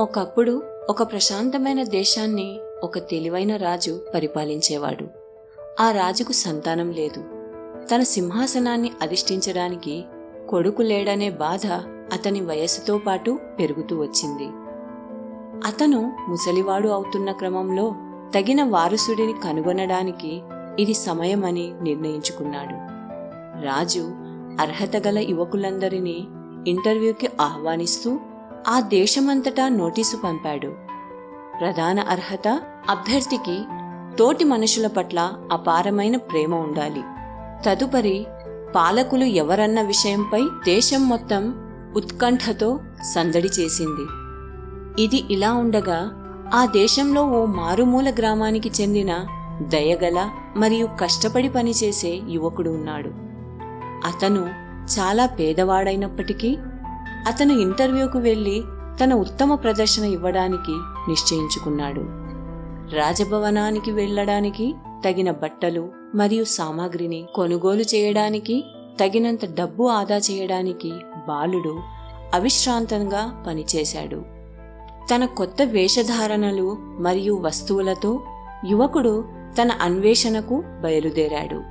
ఒకప్పుడు ఒక ప్రశాంతమైన దేశాన్ని ఒక తెలివైన రాజు పరిపాలించేవాడు. ఆ రాజుకు సంతానం లేదు. తన సింహాసనాన్ని అధిష్ఠించడానికి కొడుకు లేడనే బాధ అతని వయస్సుతో పాటు పెరుగుతూ వచ్చింది. అతను ముసలివాడు అవుతున్న క్రమంలో తగిన వారసుడిని కనుగొనడానికి ఇది సమయమని నిర్ణయించుకున్నాడు. రాజు అర్హత గల యువకులందరినీ ఇంటర్వ్యూకి ఆహ్వానిస్తూ ఆ దేశమంతటా నోటీసు పంపాడు. ప్రధాన అర్హత అభ్యర్థికి తోటి మనుషుల పట్ల అపారమైన ప్రేమ ఉండాలి. తదుపరి పాలకులు ఎవరన్న విషయంపై దేశం మొత్తం ఉత్కంఠతో సందడి చేసింది. ఇది ఇలా ఉండగా ఆ దేశంలో ఓ మారుమూల గ్రామానికి చెందిన దయగల మరియు కష్టపడి పనిచేసే యువకుడు ఉన్నాడు. అతను చాలా పేదవాడైనప్పటికీ అతను ఇంటర్వ్యూకు వెళ్ళి తన ఉత్తమ ప్రదర్శన ఇవ్వడానికి నిశ్చయించుకున్నాడు. రాజభవనానికి వెళ్ళడానికి తగిన బట్టలు మరియు సామాగ్రిని కొనుగోలు చేయడానికి తగినంత డబ్బు ఆదా చేయడానికి బాలుడు అవిశ్రాంతంగా పనిచేశాడు. తన కొత్త వేషధారణలు మరియు వస్తువులతో యువకుడు తన అన్వేషణకు బయలుదేరాడు.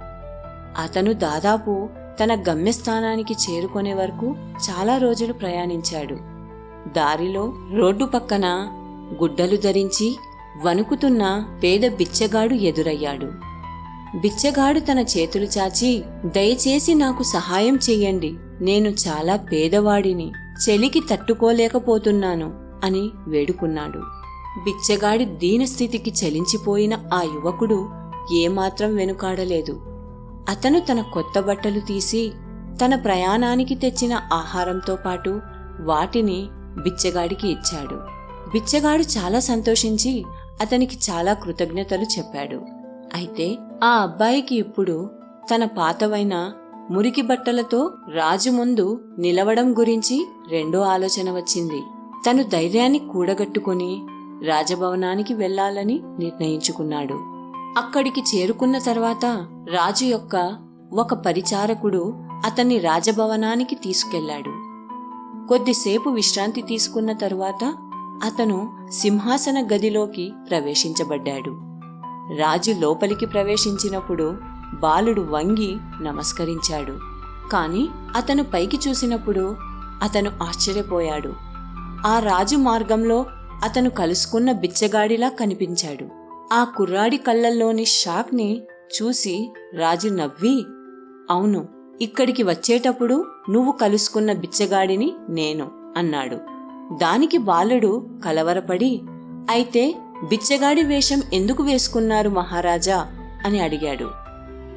అతను దాదాపు తన గమ్యస్థానానికి చేరుకునే వరకు చాలా రోజులు ప్రయాణించాడు. దారిలో రోడ్డు పక్కన గుడ్డలు ధరించి వణుకుతున్న పేద బిచ్చగాడు ఎదురయ్యాడు. బిచ్చగాడు తన చేతులు చాచి దయచేసి నాకు సహాయం చెయ్యండి. నేను చాలా పేదవాడిని. చెలికి తట్టుకోలేకపోతున్నాను అని వేడుకున్నాడు. బిచ్చగాడి దీనస్థితికి చలించిపోయిన ఆ యువకుడు ఏమాత్రం వెనుకాడలేదు. అతను తన కొత్త బట్టలు తీసి తన ప్రయాణానికి తెచ్చిన ఆహారంతో పాటు వాటిని బిచ్చగాడికి ఇచ్చాడు. బిచ్చగాడు చాలా సంతోషించి అతనికి చాలా కృతజ్ఞతలు చెప్పాడు. అయితే ఆ అబ్బాయికి ఇప్పుడు తన పాతవైన మురికి బట్టలతో రాజు ముందు నిలవడం గురించి రెండో ఆలోచన వచ్చింది. తను ధైర్యాన్ని కూడగట్టుకుని రాజభవనానికి వెళ్ళాలని నిర్ణయించుకున్నాడు. అక్కడికి చేరుకున్న తర్వాత రాజు యొక్క ఒక పరిచారకుడు అతన్ని రాజభవనానికి తీసుకెళ్ళాడు కొద్దిసేపు విశ్రాంతి తీసుకున్న తరువాత అతను సింహాసన గదిలోకి ప్రవేశించబడ్డాడు. రాజు లోపలికి ప్రవేశించినప్పుడు బాలుడు వంగి నమస్కరించాడు. కాని అతను పైకి చూసినప్పుడు అతను ఆశ్చర్యపోయాడు. ఆ రాజు మార్గంలో అతను కలుసుకున్న బిచ్చగాడిలా కనిపించాడు. ఆ కుర్రాడి కళ్ళల్లోని షాక్ని చూసి రాజు నవ్వి అవును ఇక్కడికి వచ్చేటప్పుడు నువ్వు కలుసుకున్న బిచ్చగాడిని నేను అన్నాడు. దానికి బాలుడు కలవరపడి అయితే బిచ్చగాడి వేషం ఎందుకు వేసుకున్నారు మహారాజా? అని అడిగాడు.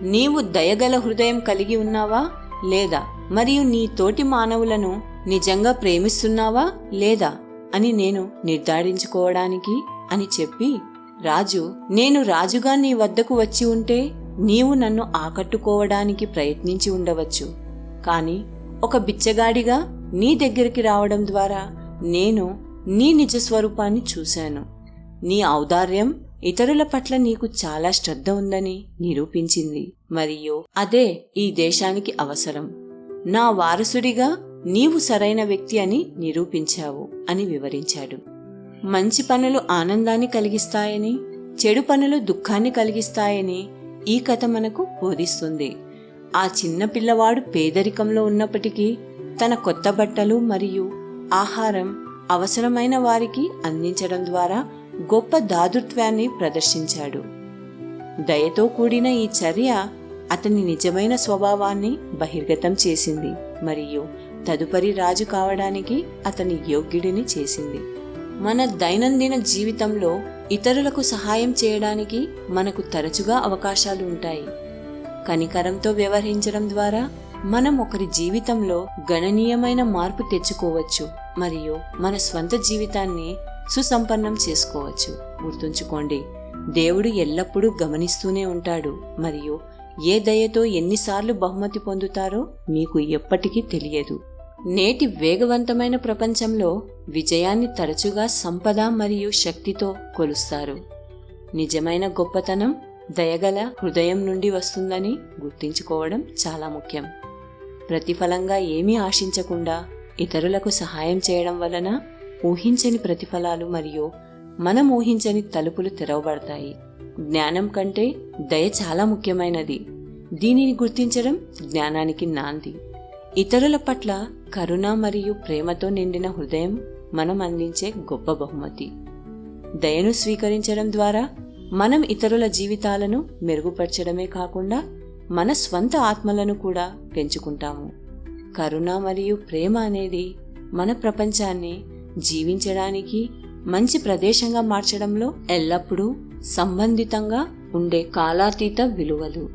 నీవు దయగల హృదయం కలిగి ఉన్నావా లేదా? మరియు నీ తోటి మానవులను నిజంగా ప్రేమిస్తున్నావా లేదా? అని నేను నిర్ధారించుకోవడానికి అని చెప్పి రాజు నేను రాజుగా నీ వద్దకు వచ్చి ఉంటే నీవు నన్ను ఆకట్టుకోవడానికి ప్రయత్నించి ఉండవచ్చు. కాని ఒక బిచ్చగాడిగా నీ దగ్గరికి రావడం ద్వారా నేను నీ నిజ స్వరూపాన్ని చూశాను. నీ ఔదార్యం ఇతరుల పట్ల నీకు చాలా శ్రద్ధ ఉందని నిరూపించింది. మరియు అదే ఈ దేశానికి అవసరం. నా వారసుడిగా నీవు సరైన వ్యక్తి అని నిరూపించావు అని వివరించాడు. మంచి పనులు ఆనందాన్ని కలిగిస్తాయని చెడు పనులు దుఃఖాన్ని కలిగిస్తాయని ఈ కథ మనకు బోధిస్తుంది. ఆ చిన్న పిల్లవాడు పేదరికంలో ఉన్నప్పటికీ తన కొత్త బట్టలు మరియు ఆహారం అవసరమైన వారికి అందించడం ద్వారా గొప్ప దాతృత్వాన్ని ప్రదర్శించాడు. దయతో కూడిన ఈ చర్య అతని నిజమైన స్వభావాన్ని బహిర్గతం చేసింది మరియు తదుపరి రాజు కావడానికి అతని యోగ్యుడిని చేసింది. మన దైనందిన జీవితంలో ఇతరులకు సహాయం చేయడానికి మనకు తరచుగా అవకాశాలు ఉంటాయి. కనికరంతో వ్యవహరించడం ద్వారా మనం ఒకరి జీవితంలో గణనీయమైన మార్పు తెచ్చుకోవచ్చు మరియు మన స్వంత జీవితాన్ని సుసంపన్నం చేసుకోవచ్చు. గుర్తుంచుకోండి దేవుడు ఎల్లప్పుడూ గమనిస్తూనే ఉంటాడు. మరియు ఏ దయతో ఎన్నిసార్లు బహుమతి పొందుతారో మీకు ఎప్పటికీ తెలియదు. నేటి వేగవంతమైన ప్రపంచంలో విజయాన్ని తరచుగా సంపద మరియు శక్తితో కొలుస్తారు. నిజమైన గొప్పతనం దయగల హృదయం నుండి వస్తుందని గుర్తించుకోవడం చాలా ముఖ్యం. ప్రతిఫలంగా ఏమీ ఆశించకుండా ఇతరులకు సహాయం చేయడం వలన ఊహించని ప్రతిఫలాలు మరియు మనం ఊహించని తలుపులు తెరవబడతాయి. జ్ఞానం కంటే దయ చాలా ముఖ్యమైనది. దీనిని గుర్తించడం జ్ఞానానికి నాంది. ఇతరుల పట్ల కరుణ మరియు ప్రేమతో నిండిన హృదయం మనం అందించే గొప్ప బహుమతి. దయను స్వీకరించడం ద్వారా మనం ఇతరుల జీవితాలను మెరుగుపరచడమే కాకుండా మన స్వంత ఆత్మలను కూడా పెంచుకుంటాము. కరుణ మరియు ప్రేమ అనేది మన ప్రపంచాన్ని జీవించడానికి మంచి ప్రదేశంగా మార్చడంలో ఎల్లప్పుడూ సంబంధితంగా ఉండే కాలాతీత విలువలు.